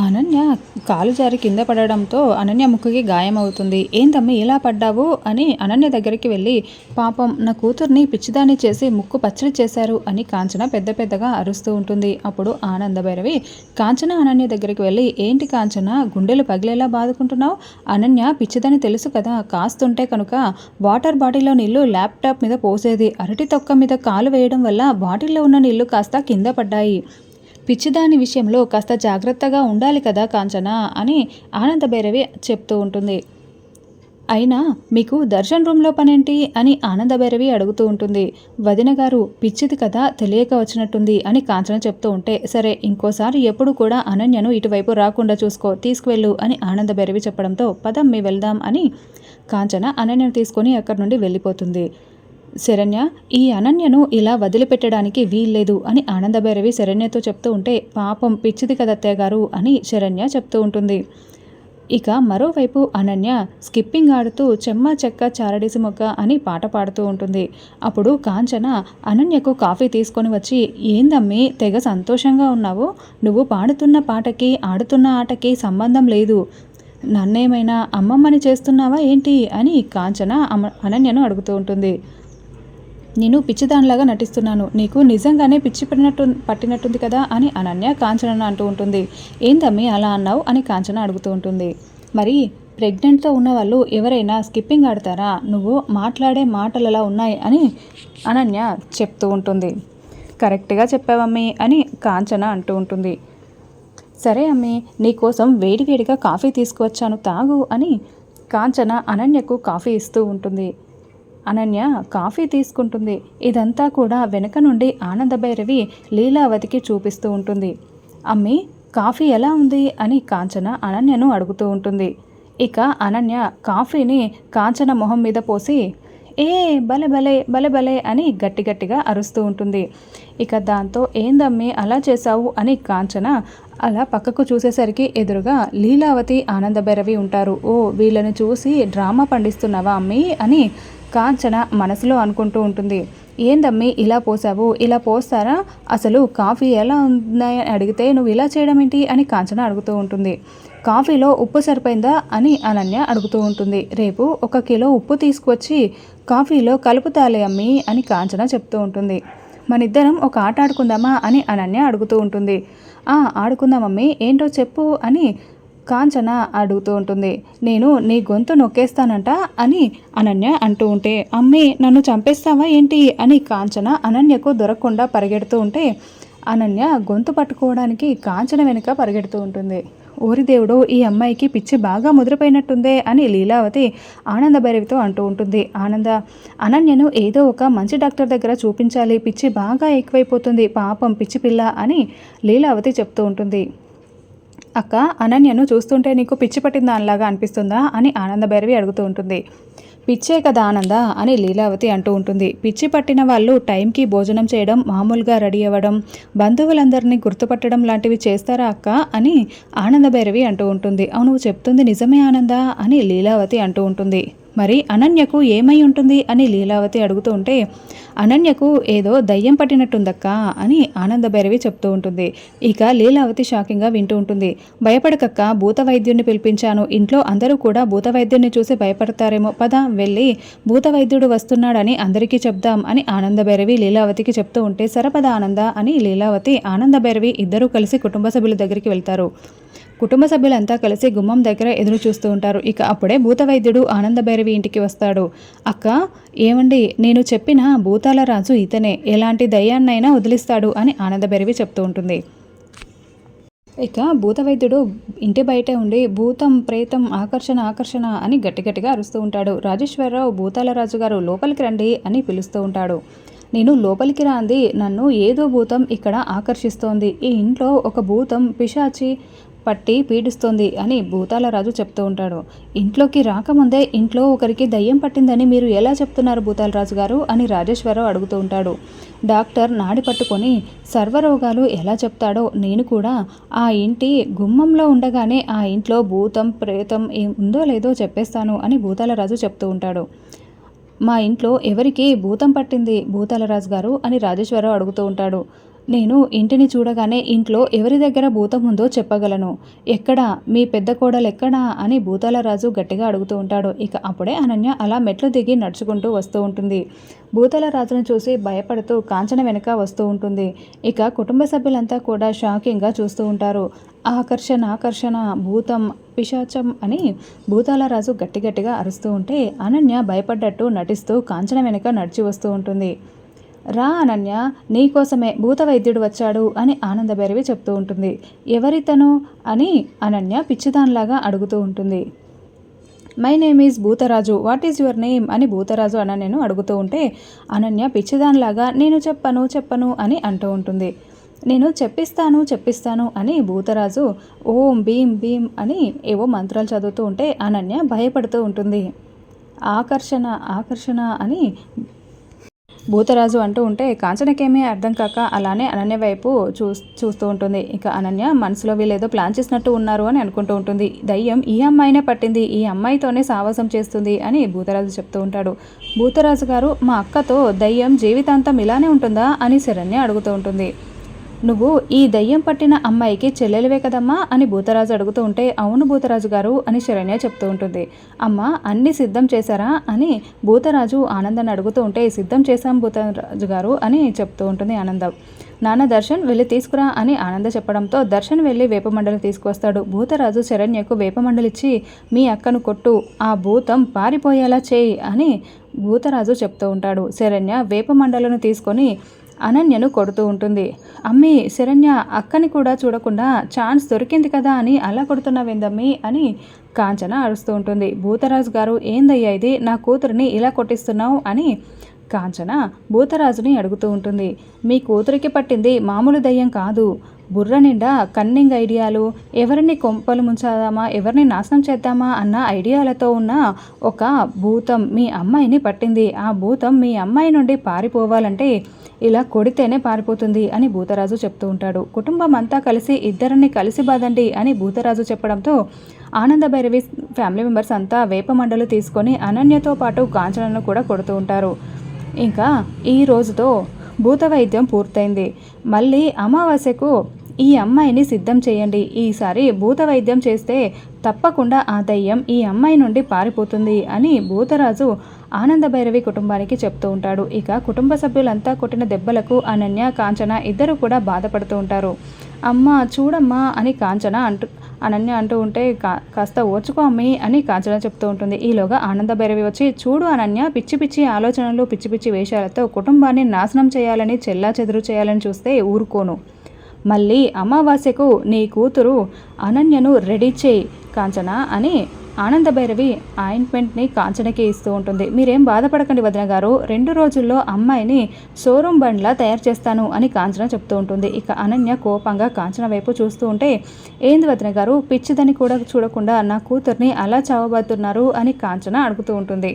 అనన్య కాలు జారి కింద పడడంతో అనన్య ముక్కుకి గాయం అవుతుంది ఏందమ్మి ఇలా పడ్డావు? అని అనన్య దగ్గరికి వెళ్ళి పాపం నా కూతుర్ని పిచ్చిదాన్ని చేసి ముక్కు పచ్చడి చేశారు అని కాంచన పెద్ద పెద్దగా అరుస్తూ ఉంటుంది. అప్పుడు ఆనందభైరవి కాంచన అనన్య దగ్గరికి వెళ్ళి ఏంటి కాంచన గుండెలు పగిలేలా బాదుకుంటున్నావు? అనన్య పిచ్చిదని తెలుసు కదా కాస్తుంటే కనుక వాటర్ బాటిల్లో నీళ్ళు ల్యాప్టాప్ మీద పోసేది. అరటి తొక్క మీద కాలు వేయడం వల్ల బాటిల్లో ఉన్న నీళ్ళు కాస్త కింద పడ్డాయి. పిచ్చిదాని విషయంలో కాస్త జాగ్రత్తగా ఉండాలి కదా కాంచన అని ఆనంద భైరవి చెప్తూ ఉంటుంది. అయినా మీకు దర్శన్ రూమ్లో పనేంటి అని ఆనందభైరవి అడుగుతూ ఉంటుంది. వదిన గారు పిచ్చిది కదా తెలియక వచ్చినట్టుంది అని కాంచన చెప్తూ ఉంటే సరే ఇంకోసారి ఎప్పుడు కూడా అనన్యను ఇటువైపు రాకుండా చూసుకో తీసుకువెళ్ళు అని ఆనందభైరవి చెప్పడంతో పదం మీ వెళ్దాం అని కాంచన అనన్యను తీసుకొని అక్కడి నుండి వెళ్ళిపోతుంది. శరణ్య ఈ అనన్యను ఇలా వదిలిపెట్టడానికి వీల్లేదు అని ఆనందభైరవి శరణ్యతో చెప్తూ ఉంటే పాపం పిచ్చిది కదత్తయ్య గారు అని శరణ్య చెప్తూ ఉంటుంది. ఇక మరోవైపు అనన్య స్కిప్పింగ్ ఆడుతూ చెమ్మ చెక్క చారడీసి మొక్క అని పాట పాడుతూ ఉంటుంది. అప్పుడు కాంచన అనన్యకు కాఫీ తీసుకొని వచ్చి ఏందమ్మి తెగ సంతోషంగా ఉన్నావు? నువ్వు పాడుతున్న పాటకి ఆడుతున్న ఆటకి సంబంధం లేదు. నన్నేమైనా అమ్మమ్మని చేస్తున్నావా ఏంటి? అని కాంచన అనన్యను అడుగుతూ ఉంటుంది. నేను పిచ్చిదానిలాగా నటిస్తున్నాను. నీకు నిజంగానే పిచ్చి పడినట్టు పట్టినట్టుంది కదా అని అనన్య కాంచన అంటూ ఉంటుంది. ఏందమ్మి అలా అన్నావు? అని కాంచన అడుగుతూ ఉంటుంది. మరి ప్రెగ్నెంట్తో ఉన్న వాళ్ళు ఎవరైనా స్కిప్పింగ్ ఆడతారా? నువ్వు మాట్లాడే మాటలలా ఉన్నాయి అని అనన్య చెప్తూ ఉంటుంది. కరెక్ట్గా చెప్పావమ్మి అని కాంచన అంటూ ఉంటుంది. సరే అమ్మి నీకోసం వేడివేడిగా కాఫీ తీసుకువచ్చాను తాగు అని కాంచన అనన్యకు కాఫీ ఇస్తూ ఉంటుంది. అనన్య కాఫీ తీసుకుంటుంది. ఇదంతా కూడా వెనక నుండి ఆనందభైరవి లీలావతికి చూపిస్తూ ఉంటుంది. అమ్మి కాఫీ ఎలా ఉంది? అని కాంచన అనన్యను అడుగుతూ ఉంటుంది. ఇక అనన్య కాఫీని కాంచన మొహం మీద పోసి ఏ భలే భలే భలే భలే అని గట్టి గట్టిగా అరుస్తూ ఉంటుంది. ఇక దాంతో ఏందమ్మి అలా చేశావు? అని కాంచన అలా పక్కకు చూసేసరికి ఎదురుగా లీలావతి ఆనందభైరవి ఉంటారు. ఓ వీళ్ళని చూసి డ్రామా పండిస్తున్నావా అమ్మి? అని కాంచన మనసులో అనుకుంటూ ఉంటుంది. ఏందమ్మి ఇలా పోసావు? ఇలా పోస్తారా? అసలు కాఫీ ఎలా ఉందని అడిగితే నువ్వు ఇలా చేయడం ఏంటి? అని కాంచన అడుగుతూ ఉంటుంది. కాఫీలో ఉప్పు సరిపోయిందా? అని అనన్య అడుగుతూ ఉంటుంది. రేపు ఒక కిలో ఉప్పు తీసుకువచ్చి కాఫీలో కలుపుతాలే అమ్మి అని కాంచన చెప్తూ ఉంటుంది. మనిద్దరం ఒక ఆట ఆడుకుందామా? అని అనన్య అడుగుతూ ఉంటుంది. ఆ ఏంటో చెప్పు అని కాంచన అడుగుతూ ఉంటుంది. నేను నీ గొంతు నొక్కేస్తానంట అని అనన్య అంటూ ఉంటే అమ్మే నన్ను చంపేస్తావా ఏంటి? అని కాంచన అనన్యకు దొరకకుండా పరిగెడుతూ ఉంటే అనన్య గొంతు పట్టుకోవడానికి కాంచన వెనుక పరిగెడుతూ ఉంటుంది. ఓరి దేవుడు ఈ అమ్మాయికి పిచ్చి బాగా ముదిరిపోయినట్టుందే అని లీలావతి ఆనంద భైరవితో అంటూ ఉంటుంది. ఆనంద అనన్యను ఏదో ఒక మంచి డాక్టర్ దగ్గర చూపించాలి. పిచ్చి బాగా ఎక్కువైపోతుంది. పాపం పిచ్చి పిల్ల అని లీలావతి చెప్తూ ఉంటుంది. అక్క అనన్యను చూస్తుంటే నీకు పిచ్చి పట్టిన దానిలాగా అనిపిస్తుందా అని ఆనందభైరవి అడుగుతూ ఉంటుంది. పిచ్చే కదా ఆనంద అని లీలావతి అంటూ ఉంటుంది. పిచ్చి పట్టిన వాళ్ళు టైంకి భోజనం చేయడం మామూలుగా రెడీ అవ్వడం బంధువులందరినీ గుర్తుపట్టడం లాంటివి చేస్తారా అక్క అని ఆనందభైరవి అంటూ ఉంటుంది. అవును చెప్తుంది నిజమే ఆనంద అని లీలావతి అంటూ ఉంటుంది. మరి అనన్యకు ఏమై ఉంటుంది అని లీలావతి అడుగుతూ ఉంటే అనన్యకు ఏదో దయ్యం పట్టినట్టుందక్క అని ఆనందభైరవి చెప్తూ ఉంటుంది. ఇక లీలావతి షాకింగ్గా వింటూ ఉంటుంది. భయపడకక్క భూత వైద్యుడిని పిలిపించాను. ఇంట్లో అందరూ కూడా భూత వైద్యుడిని చూసి భయపడతారేమో. పద వెళ్ళి భూత వైద్యుడు వస్తున్నాడని అందరికీ చెప్దాం అని ఆనందభైరవి లీలావతికి చెప్తూ ఉంటే సరపద ఆనంద అని లీలావతి ఆనందభైరవి ఇద్దరూ కలిసి కుటుంబ సభ్యుల దగ్గరికి వెళ్తారు. కుటుంబ సభ్యులంతా కలిసి గుమ్మం దగ్గర ఎదురు చూస్తూ ఉంటారు. ఇక అప్పుడే భూతవైద్యుడు ఆనందభైరవి ఇంటికి వస్తాడు. అక్క ఏమండి? నేను చెప్పిన భూతాల రాజు ఇతనే. ఎలాంటి దయ్యాన్నైనా వదిలిస్తాడు అని ఆనందభైరవి చెప్తూ ఉంటుంది. ఇక భూతవైద్యుడు ఇంటి బయటే ఉండి భూతం ప్రేతం ఆకర్షణ ఆకర్షణ అని గట్టి గట్టిగా అరుస్తూ ఉంటాడు. రాజేశ్వరరావు భూతాల రాజు గారు లోపలికి రండి అని పిలుస్తూ ఉంటాడు. నేను లోపలికి రాంది నన్ను ఏదో భూతం ఇక్కడ ఆకర్షిస్తోంది. ఈ ఇంట్లో ఒక భూతం పిశాచి పట్టి పీడిస్తోంది అని భూతాల రాజు చెప్తూ ఉంటాడు. ఇంట్లోకి రాకముందే ఇంట్లో ఒకరికి దయ్యం పట్టిందని మీరు ఎలా చెప్తున్నారు భూతాల రాజు గారు అని రాజేశ్వరరావు అడుగుతూ ఉంటాడు. డాక్టర్ నాడి పట్టుకొని సర్వరోగాలు ఎలా చెప్తాడో నేను కూడా ఆ ఇంటి గుమ్మంలో ఉండగానే ఆ ఇంట్లో భూతం ప్రేతం ఏం ఉందో లేదో చెప్పేస్తాను అని భూతాల రాజు చెప్తూ ఉంటాడు. మా ఇంట్లో ఎవరికి భూతం పట్టింది భూతాల రాజు గారు అని రాజేశ్వరరావు అడుగుతూ ఉంటాడు. నేను ఇంటిని చూడగానే ఇంట్లో ఎవరి దగ్గర భూతం ఉందో చెప్పగలను. ఎక్కడా? మీ పెద్ద కోడలు ఎక్కడా? అని భూతాల రాజు గట్టిగా అడుగుతూ ఉంటాడు. ఇక అప్పుడే అనన్య అలా మెట్లు దిగి నడుచుకుంటూ వస్తూ ఉంటుంది. భూతాల రాజును చూసి భయపడుతూ కాంచన వెనుక వస్తూ ఉంటుంది. ఇక కుటుంబ సభ్యులంతా కూడా షాకింగ్గా చూస్తూ ఉంటారు. ఆకర్షణ ఆకర్షణ భూతం పిశాచం అని భూతాల రాజు గట్టి గట్టిగా అరుస్తూ ఉంటే అనన్య భయపడ్డట్టు నటిస్తూ కాంచన వెనుక నడిచి వస్తూ ఉంటుంది. రా అనన్య నీకోసమే భూత వైద్యుడు వచ్చాడు అని ఆనందభైరవి చెప్తూ ఉంటుంది. ఎవరితను? అని అనన్య పిచ్చిదాన్లాగా అడుగుతూ ఉంటుంది. My name is Bhootharaju what is your name? అని భూతరాజు అనన్యను అడుగుతూ ఉంటే అనన్య పిచ్చిదాన్లాగా నేను చెప్పను చెప్పను అని అంటూ ఉంటుంది. నేను చెప్పిస్తాను చెప్పిస్తాను అని భూతరాజు ఓం భీం భీం అని ఏవో మంత్రాలు చదువుతూ ఉంటే అనన్య భయపడుతూ ఉంటుంది. ఆకర్షణ ఆకర్షణ అని భూతరాజు అంటూ ఉంటే కాంచనకేమీ అర్థం కాక అలానే అనన్య వైపు చూ చూస్తూ ఉంటుంది. ఇక అనన్య మనసులో వీళ్ళేదో ప్లాన్ చేసినట్టు ఉన్నారు అని అనుకుంటూ ఉంటుంది. దయ్యం ఈ అమ్మాయినే పట్టింది. ఈ అమ్మాయితోనే సావాసం చేస్తుంది అని భూతరాజు చెప్తూ ఉంటాడు. భూతరాజు గారు మా అక్కతో దయ్యం జీవితాంతం ఇలానే ఉంటుందా? అని శరణ్య అడుగుతూ ఉంటుంది. నువ్వు ఈ దయ్యం పట్టిన అమ్మాయికి చెల్లెలివే కదమ్మా అని భూతరాజు అడుగుతూ ఉంటే అవును భూతరాజు గారు అని శరణ్య చెప్తూ ఉంటుంది. అమ్మ అన్ని సిద్ధం చేశారా అని భూతరాజు ఆనందాన్ని అడుగుతూ ఉంటే సిద్ధం చేశాం భూతరాజు గారు అని చెప్తూ ఉంటుంది ఆనందం. నాన్న దర్శన్ వెళ్ళి తీసుకురా అని ఆనంద చెప్పడంతో దర్శన్ వెళ్ళి వేపమండలి తీసుకొస్తాడు భూతరాజు శరణ్యకు వేపమండలిచ్చి మీ అక్కను కొట్టు ఆ భూతం పారిపోయేలా చేయి అని భూతరాజు చెప్తూ ఉంటాడు. శరణ్య వేపమండలను తీసుకొని అనన్యను కొడుతూ ఉంటుంది. అమ్మి శరణ్య అక్కని కూడా చూడకుండా ఛాన్స్ దొరికింది కదా అని అలా కొడుతున్నావేందమ్మి అని కాంచన అరుస్తూ ఉంటుంది. భూతరాజు గారు ఏందయ్యా ఇది? నా కూతురిని ఇలా కొట్టిస్తున్నావు? అని కాంచన భూతరాజుని అడుగుతూ ఉంటుంది. మీ కూతురికి పట్టింది మామూలు దయ్యం కాదు. బుర్ర నిండా కన్నింగ్ ఐడియాలు ఎవరిని కొంపలు ముంచాదామా ఎవరిని నాశనం చేద్దామా అన్న ఐడియాలతో ఉన్న ఒక భూతం మీ అమ్మాయిని పట్టింది. ఆ భూతం మీ అమ్మాయి నుండి పారిపోవాలంటే ఇలా కొడితేనే పారిపోతుంది అని భూతరాజు చెప్తూ ఉంటాడు. కుటుంబం అంతా కలిసి ఇద్దరిని కలిసి బాదండి అని భూతరాజు చెప్పడంతో ఆనంద భైరవి ఫ్యామిలీ మెంబర్స్ అంతా వేప మండలు తీసుకొని అనన్యతో పాటు కాంచనను కూడా కొడుతూ ఉంటారు. ఇంకా ఈ రోజుతో భూత వైద్యం పూర్తయింది. మళ్ళీ అమావాస్యకు ఈ అమ్మాయిని సిద్ధం చేయండి. ఈసారి భూత వైద్యం చేస్తే తప్పకుండా ఆ దయ్యం ఈ అమ్మాయి నుండి పారిపోతుంది అని భూతరాజు ఆనందభైరవి కుటుంబానికి చెప్తూ ఉంటాడు. ఇక కుటుంబ సభ్యులంతా కొట్టిన దెబ్బలకు అనన్య కాంచన ఇద్దరు కూడా బాధపడుతూ ఉంటారు. అమ్మ చూడమ్మా అని కాంచన అంటూ అనన్య అంటూ ఉంటే కా కాస్త ఓర్చుకో అమ్మి అని కాంచన చెప్తూ ఉంటుంది. ఈలోగా ఆనంద భైరవి వచ్చి చూడు అనన్య పిచ్చి పిచ్చి ఆలోచనలు పిచ్చి పిచ్చి వేషాలతో కుటుంబాన్ని నాశనం చేయాలని చెల్లా చెదురు చేయాలని చూస్తే ఊరుకోను. మళ్ళీ అమావాస్యకు నీ కూతురు అనన్యను రెడీ చేయి కాంచన అని ఆనందభైరవి ఆయింట్మెంట్ని కాంచనకి ఇస్తూ ఉంటుంది. మీరేం బాధపడకండి వదిన గారు రెండు రోజుల్లో అమ్మాయిని షోరూమ్ బండ్లా తయారు చేస్తాను అని కాంచన చెప్తూ ఉంటుంది. ఇక అనన్య కోపంగా కాంచన వైపు చూస్తూ ఉంటే ఏంది వదిన గారు పిచ్చిదని కూడా చూడకుండా నా కూతుర్ని అలా చావబోతున్నారు అని కాంచన అడుగుతూ ఉంటుంది.